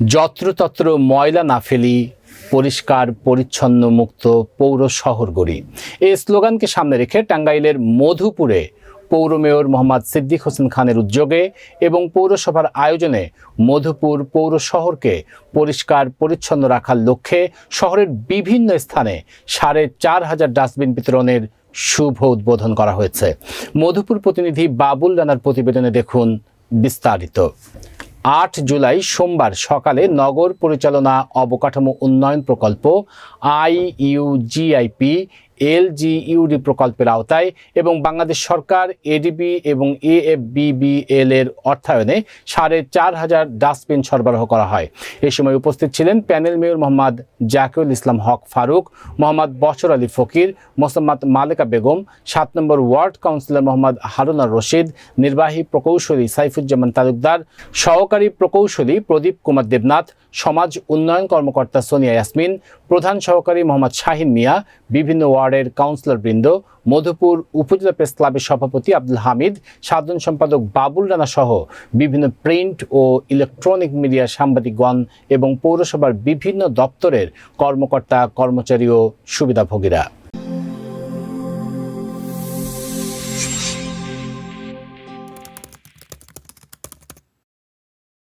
যত্রতত্র ময়লা না ফেলি, পরিষ্কার, পরিচ্ছন্ন মুক্ত পৌর শহর গড়ি। এই স্লোগানকে সামনে রেখে টাঙ্গাইলের মধুপুরে পৌর মেয়র মোহাম্মদ সিদ্দিক হোসেন খানের উদ্যোগে এবং পৌরসভার আয়োজনে মধুপুর পৌর শহরকে পরিষ্কার, পরিচ্ছন্ন রাখার লক্ষ্যে শহরের বিভিন্ন স্থানে সাড়ে চার হাজার ডাস্টবিন বিতরণের শুভ উদ্বোধন করা হয়েছে। মধুপুর প্রতিনিধি বাবুল রানার প্রতিবেদনে দেখুন বিস্তারিত। আট জুলাই সোমবার সকালে নগর পরিচালনা অবকাঠামো উন্নয়ন প্রকল্প আইইউজিআইপি এলজিইউডি প্রকল্পের আওতায় এবং বাংলাদেশ সরকার, এডিবি এবং এএফবিবিএল এর অর্থায়নে সাড়ে চার হাজার ডাস্টবিন সরবরাহ করা হয়। এ সময় উপস্থিত ছিলেন প্যানেল মেয়র মোহাম্মদ জাকিউল ইসলাম হক ফারুক, মোহাম্মদ বছর আলী ফকির, মোসাম্মদ মালেকা বেগম, সাত নম্বর ওয়ার্ড কাউন্সিলর মোহাম্মদ হারুনার রশিদ, নির্বাহী প্রকৌশলী সাইফুজ্জামান তালুকদার, সহকারী প্রকৌশলী প্রদীপ কুমার দেবনাথ, সমাজ উন্নয়ন কর্মকর্তা সোনিয়া ইয়াসমিন, প্রধান সহকারী মোহাম্মদ শাহিন মিয়া, বিভিন্ন ওয়ার্ডের কাউন্সিলরবৃন্দ মধুপুর উপজেলা প্রেস ক্লাবের সভাপতি আব্দুল হামিদ, সাধারণ সম্পাদক বাবুল রানা সহ বিভিন্ন প্রিন্ট ও ইলেকট্রনিক মিডিয়া সাংবাদিকগণ এবং পৌরসভার বিভিন্ন দপ্তরের কর্মকর্তা, কর্মচারী ও সুবিধাভোগীরা।